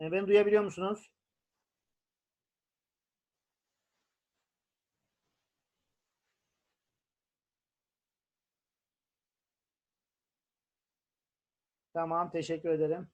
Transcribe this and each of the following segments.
E, beni duyabiliyor musunuz? Tamam, teşekkür ederim.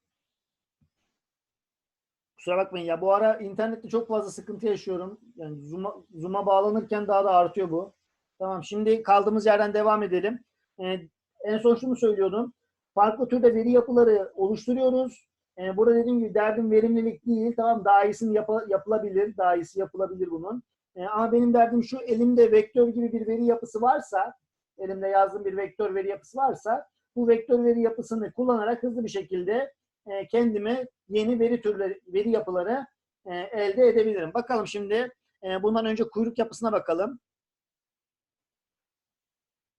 Kusura bakmayın ya bu ara internette çok fazla sıkıntı yaşıyorum. Yani Zoom'a, Zoom'a bağlanırken daha da artıyor bu. Tamam şimdi kaldığımız yerden devam edelim. Ee, en son şunu söylüyordum. Farklı türde veri yapıları oluşturuyoruz. Ee, burada dediğim gibi derdim verimlilik değil. Tamam daha iyisini yap- yapılabilir. Daha iyisi yapılabilir bunun. Ee, ama benim derdim şu elimde vektör gibi bir veri yapısı varsa elimde yazdığım bir vektör veri yapısı varsa bu vektör veri yapısını kullanarak hızlı bir şekilde e, kendime yeni veri türleri, veri yapıları e, elde edebilirim. Bakalım şimdi e, bundan önce kuyruk yapısına bakalım.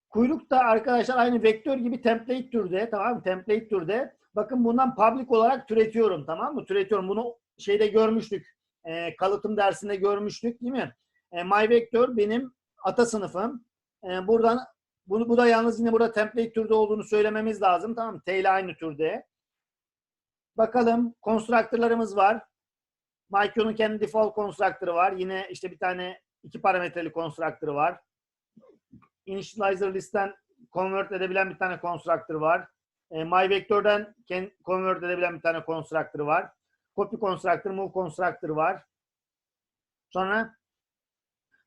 Kuyruk da arkadaşlar aynı vektör gibi template türde, tamam mı? Template türde. Bakın bundan public olarak türetiyorum, tamam mı? Türetiyorum. Bunu şeyde görmüştük. E, kalıtım dersinde görmüştük, değil mi? E, my vector benim ata sınıfım. E, buradan bunu bu da yalnız yine burada template türde olduğunu söylememiz lazım, tamam mı? T ile aynı türde. Bakalım constructor'larımız var. Micro'nun kendi default constructor'ı var. Yine işte bir tane iki parametreli constructor'ı var. Initializer list'ten convert edebilen bir tane constructor var. E, MyVector'dan convert edebilen bir tane constructor var. Copy constructor, move constructor var. Sonra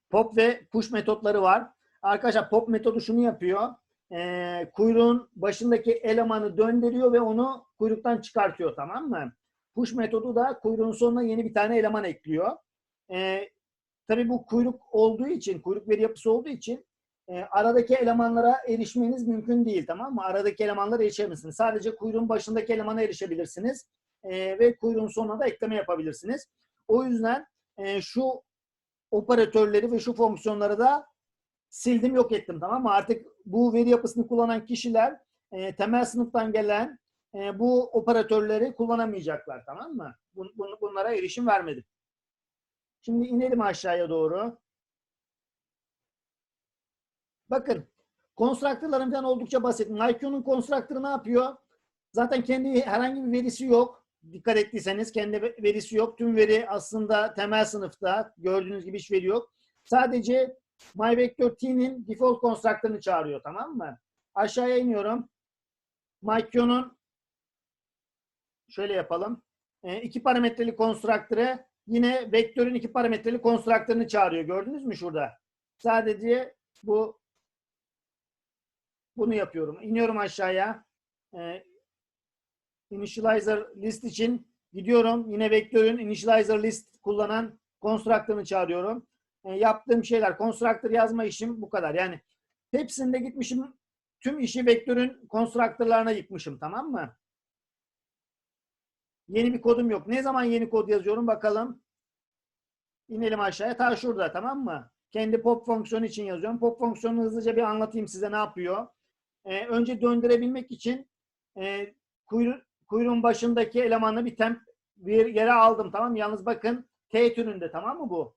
pop ve push metotları var. Arkadaşlar pop metodu şunu yapıyor. E, kuyruğun başındaki elemanı döndürüyor ve onu kuyruktan çıkartıyor tamam mı? Push metodu da kuyruğun sonuna yeni bir tane eleman ekliyor. E, tabii bu kuyruk olduğu için, kuyruk veri yapısı olduğu için e, aradaki elemanlara erişmeniz mümkün değil tamam mı? Aradaki elemanlara erişemezsiniz. Sadece kuyruğun başındaki elemana erişebilirsiniz e, ve kuyruğun sonuna da ekleme yapabilirsiniz. O yüzden e, şu operatörleri ve şu fonksiyonları da sildim yok ettim tamam mı? Artık bu veri yapısını kullanan kişiler e, temel sınıftan gelen e, bu operatörleri kullanamayacaklar tamam mı? Bun, bun- bunlara erişim vermedim. Şimdi inelim aşağıya doğru. Bakın konstruktörlerin falan oldukça basit. Nike'nin konstruktörü ne yapıyor? Zaten kendi herhangi bir verisi yok. Dikkat ettiyseniz kendi verisi yok. Tüm veri aslında temel sınıfta. Gördüğünüz gibi hiç veri yok. Sadece MyVectorT'nin default constructor'ını çağırıyor tamam mı? Aşağıya iniyorum. MyQ'nun şöyle yapalım. E, iki parametreli constructor'ı yine vektörün iki parametreli constructor'ını çağırıyor. Gördünüz mü şurada? Sadece bu bunu yapıyorum. İniyorum aşağıya. E, initializer list için gidiyorum. Yine vektörün initializer list kullanan constructor'ını çağırıyorum. E, yaptığım şeyler, constructor yazma işim bu kadar. Yani hepsinde gitmişim tüm işi vektörün constructor'larına yıkmışım tamam mı? Yeni bir kodum yok. Ne zaman yeni kod yazıyorum bakalım. İnelim aşağıya. Ta şurada tamam mı? Kendi pop fonksiyonu için yazıyorum. Pop fonksiyonunu hızlıca bir anlatayım size ne yapıyor. Ee, önce döndürebilmek için e, kuyru, kuyruğun başındaki elemanı bir temp bir yere aldım tamam? Yalnız bakın T türünde tamam mı bu?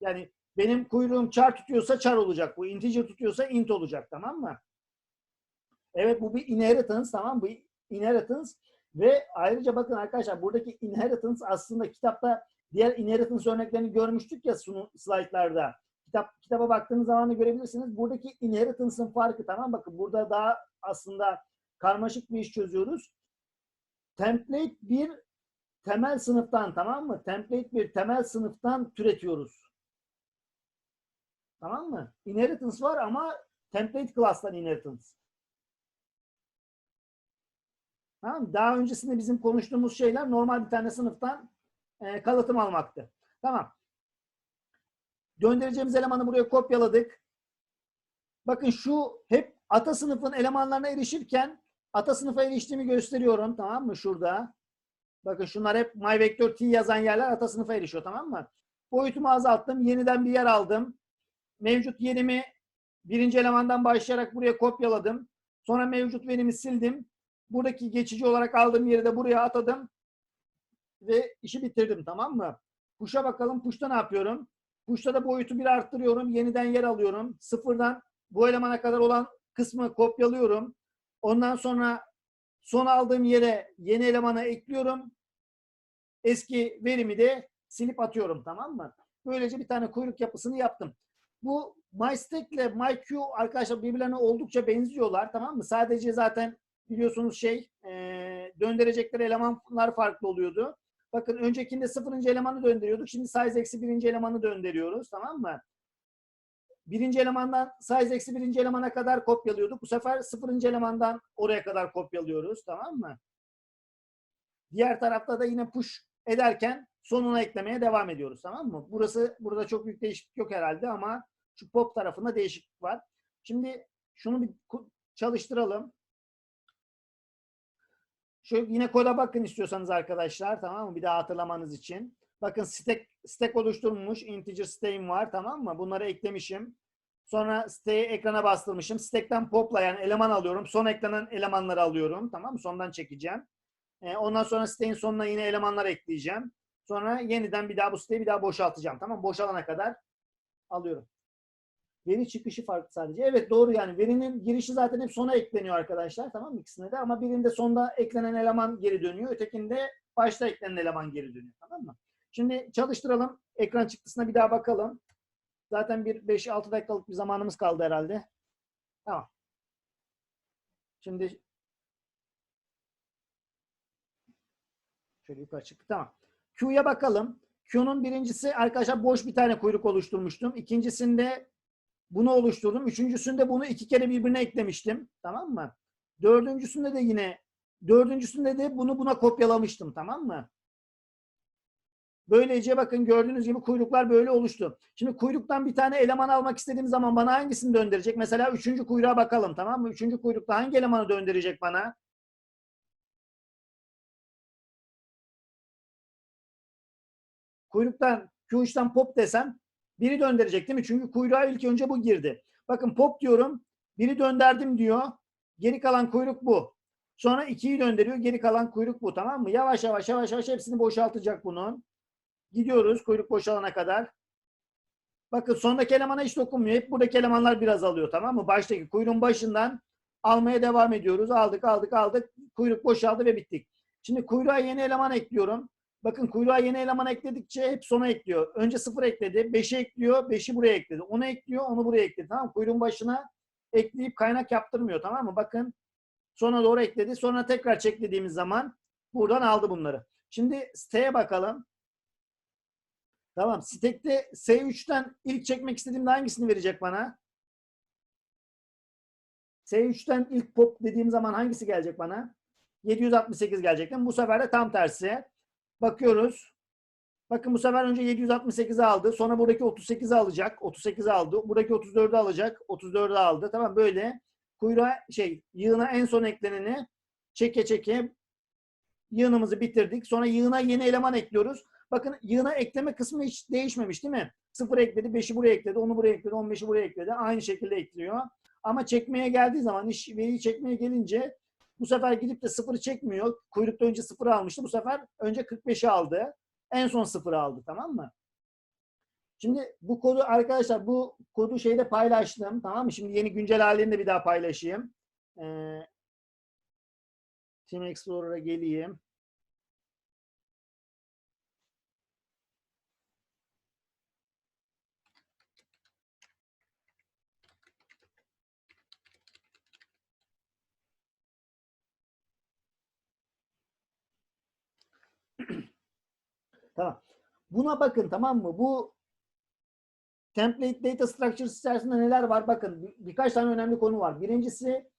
Yani benim kuyruğum char tutuyorsa char olacak. Bu integer tutuyorsa int olacak tamam mı? Evet bu bir inheritance tamam? Bu inheritance ve ayrıca bakın arkadaşlar buradaki inheritance aslında kitapta diğer inheritance örneklerini görmüştük ya sunu slaytlarda. Kitap kitaba baktığınız zaman da görebilirsiniz. Buradaki inheritance'ın farkı tamam bakın burada daha aslında karmaşık bir iş çözüyoruz. Template bir temel sınıftan tamam mı? Template bir temel sınıftan türetiyoruz. Tamam mı? Inheritance var ama template class'tan inheritance. Tamam mı? Daha öncesinde bizim konuştuğumuz şeyler normal bir tane sınıftan e, kalıtım almaktı. Tamam. Göndereceğimiz elemanı buraya kopyaladık. Bakın şu hep ata sınıfın elemanlarına erişirken ata sınıfa eriştiğimi gösteriyorum. Tamam mı? Şurada. Bakın şunlar hep myVector T yazan yerler ata sınıfa erişiyor. Tamam mı? Boyutumu azalttım. Yeniden bir yer aldım. Mevcut yerimi birinci elemandan başlayarak buraya kopyaladım. Sonra mevcut verimi sildim. Buradaki geçici olarak aldığım yeri de buraya atadım. Ve işi bitirdim tamam mı? Push'a bakalım. Push'ta ne yapıyorum? Da boyutu bir arttırıyorum. Yeniden yer alıyorum. Sıfırdan bu elemana kadar olan kısmı kopyalıyorum. Ondan sonra son aldığım yere yeni elemana ekliyorum. eski verimi de silip atıyorum tamam mı? Böylece bir tane kuyruk yapısını yaptım. Bu MyStack ile MyQ arkadaşlar birbirlerine oldukça benziyorlar tamam mı? Sadece zaten biliyorsunuz şey e, döndürecekleri elemanlar farklı oluyordu. Bakın öncekinde sıfırıncı elemanı döndürüyorduk. Şimdi size eksi birinci elemanı döndürüyoruz. Tamam mı? Birinci elemandan size eksi birinci elemana kadar kopyalıyorduk. Bu sefer sıfırıncı elemandan oraya kadar kopyalıyoruz. Tamam mı? Diğer tarafta da yine push ederken sonuna eklemeye devam ediyoruz. Tamam mı? Burası burada çok büyük değişiklik yok herhalde ama şu pop tarafında değişiklik var. Şimdi şunu bir çalıştıralım. Şu yine koda bakın istiyorsanız arkadaşlar tamam mı? Bir daha hatırlamanız için. Bakın stack, stack oluşturulmuş. Integer stack'im var tamam mı? Bunları eklemişim. Sonra stack'i ekrana bastırmışım. Stack'ten pop'la yani eleman alıyorum. Son eklenen elemanları alıyorum. Tamam mı? Sondan çekeceğim. Ee, ondan sonra stack'in sonuna yine elemanlar ekleyeceğim. Sonra yeniden bir daha bu siteyi bir daha boşaltacağım. Tamam mı? Boşalana kadar alıyorum. Veri çıkışı farklı sadece. Evet doğru yani. Verinin girişi zaten hep sona ekleniyor arkadaşlar. Tamam mı? İkisine de. Ama birinde sonda eklenen eleman geri dönüyor. Ötekinde başta eklenen eleman geri dönüyor. Tamam mı? Şimdi çalıştıralım. Ekran çıktısına bir daha bakalım. Zaten bir 5-6 dakikalık bir zamanımız kaldı herhalde. Tamam. Şimdi şöyle yukarı çıktı. Tamam. Q'ya bakalım. Q'nun birincisi arkadaşlar boş bir tane kuyruk oluşturmuştum. İkincisinde bunu oluşturdum. Üçüncüsünde bunu iki kere birbirine eklemiştim. Tamam mı? Dördüncüsünde de yine dördüncüsünde de bunu buna kopyalamıştım. Tamam mı? Böylece bakın gördüğünüz gibi kuyruklar böyle oluştu. Şimdi kuyruktan bir tane eleman almak istediğim zaman bana hangisini döndürecek? Mesela üçüncü kuyruğa bakalım tamam mı? Üçüncü kuyrukta hangi elemanı döndürecek bana? Kuyruktan Q3'ten pop desem biri döndürecek değil mi? Çünkü kuyruğa ilk önce bu girdi. Bakın pop diyorum. Biri dönderdim diyor. Geri kalan kuyruk bu. Sonra ikiyi döndürüyor. Geri kalan kuyruk bu. Tamam mı? Yavaş yavaş yavaş yavaş hepsini boşaltacak bunun. Gidiyoruz kuyruk boşalana kadar. Bakın sondaki elemana hiç dokunmuyor. Hep buradaki elemanlar biraz alıyor. Tamam mı? Baştaki kuyruğun başından almaya devam ediyoruz. Aldık aldık aldık. Kuyruk boşaldı ve bittik. Şimdi kuyruğa yeni eleman ekliyorum. Bakın kuyruğa yeni eleman ekledikçe hep sona ekliyor. Önce sıfır ekledi. 5'i ekliyor. 5'i buraya ekledi. Onu ekliyor. Onu buraya ekledi. Tamam? Kuyruğun başına ekleyip kaynak yaptırmıyor. Tamam mı? Bakın sona doğru ekledi. Sonra tekrar çeklediğimiz zaman buradan aldı bunları. Şimdi siteye bakalım. Tamam. Stack'te S3'ten ilk çekmek istediğimde hangisini verecek bana? S3'ten ilk pop dediğim zaman hangisi gelecek bana? 768 gelecek. mi? Bu sefer de tam tersi. Bakıyoruz. Bakın bu sefer önce 768'i aldı. Sonra buradaki 38'i alacak. 38'i aldı. Buradaki 34'ü alacak. 34'ü aldı. Tamam böyle kuyruğa şey yığına en son ekleneni çeke çeke yığınımızı bitirdik. Sonra yığına yeni eleman ekliyoruz. Bakın yığına ekleme kısmı hiç değişmemiş değil mi? 0 ekledi, 5'i buraya ekledi, onu buraya ekledi, 15'i buraya ekledi. Aynı şekilde ekliyor. Ama çekmeye geldiği zaman, iş veriyi çekmeye gelince bu sefer gidip de 0'ı çekmiyor. Kuyrukta önce 0'ı almıştı. Bu sefer önce 45'i aldı. En son 0'ı aldı. Tamam mı? Şimdi bu kodu arkadaşlar bu kodu şeyde paylaştım. Tamam mı? Şimdi yeni güncel halini de bir daha paylaşayım. Ee, Team Explorer'a geleyim. Tamam. Buna bakın tamam mı? Bu template data structures içerisinde neler var? Bakın bir- birkaç tane önemli konu var. Birincisi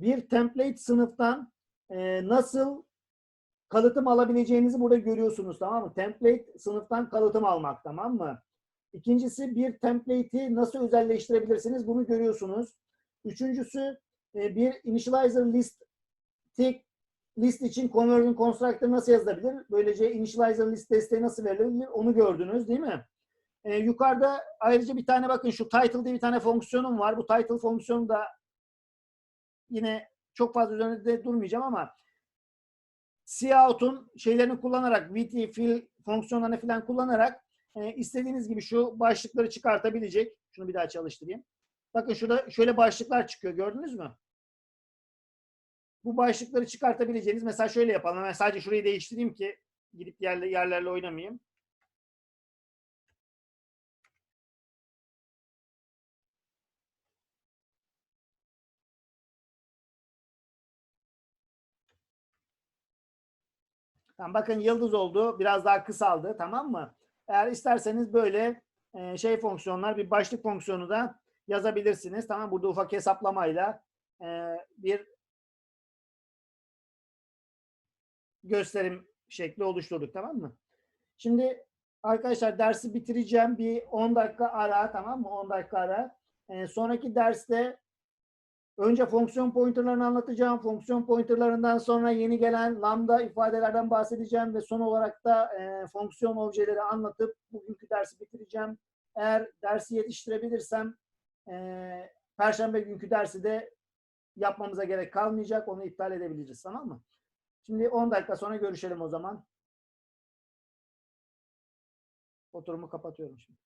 bir template sınıftan e, nasıl kalıtım alabileceğinizi burada görüyorsunuz tamam mı? Template sınıftan kalıtım almak tamam mı? İkincisi bir template'i nasıl özelleştirebilirsiniz bunu görüyorsunuz. Üçüncüsü e, bir initializer list tek list için conversion constructor nasıl yazılabilir? Böylece initializer list desteği nasıl verilir? Onu gördünüz değil mi? Ee, yukarıda ayrıca bir tane bakın şu title diye bir tane fonksiyonum var. Bu title fonksiyonu da yine çok fazla üzerinde durmayacağım ama cout'un şeylerini kullanarak VT fill fonksiyonlarını falan kullanarak e, istediğiniz gibi şu başlıkları çıkartabilecek. Şunu bir daha çalıştırayım. Bakın şurada şöyle başlıklar çıkıyor. Gördünüz mü? Bu başlıkları çıkartabileceğiniz mesela şöyle yapalım. Ben sadece şurayı değiştireyim ki gidip yerle, yerlerle oynamayayım. Tamam, bakın yıldız oldu. Biraz daha kısaldı. Tamam mı? Eğer isterseniz böyle şey fonksiyonlar bir başlık fonksiyonu da yazabilirsiniz. Tamam Burada ufak hesaplamayla bir gösterim şekli oluşturduk. Tamam mı? Şimdi arkadaşlar dersi bitireceğim. Bir 10 dakika ara tamam mı? 10 dakika ara. E, sonraki derste önce fonksiyon pointerlarını anlatacağım. Fonksiyon pointerlarından sonra yeni gelen lambda ifadelerden bahsedeceğim ve son olarak da e, fonksiyon objeleri anlatıp bugünkü dersi bitireceğim. Eğer dersi yetiştirebilirsem e, perşembe günkü dersi de yapmamıza gerek kalmayacak. Onu iptal edebiliriz. Tamam mı? Şimdi 10 dakika sonra görüşelim o zaman. Oturumu kapatıyorum şimdi.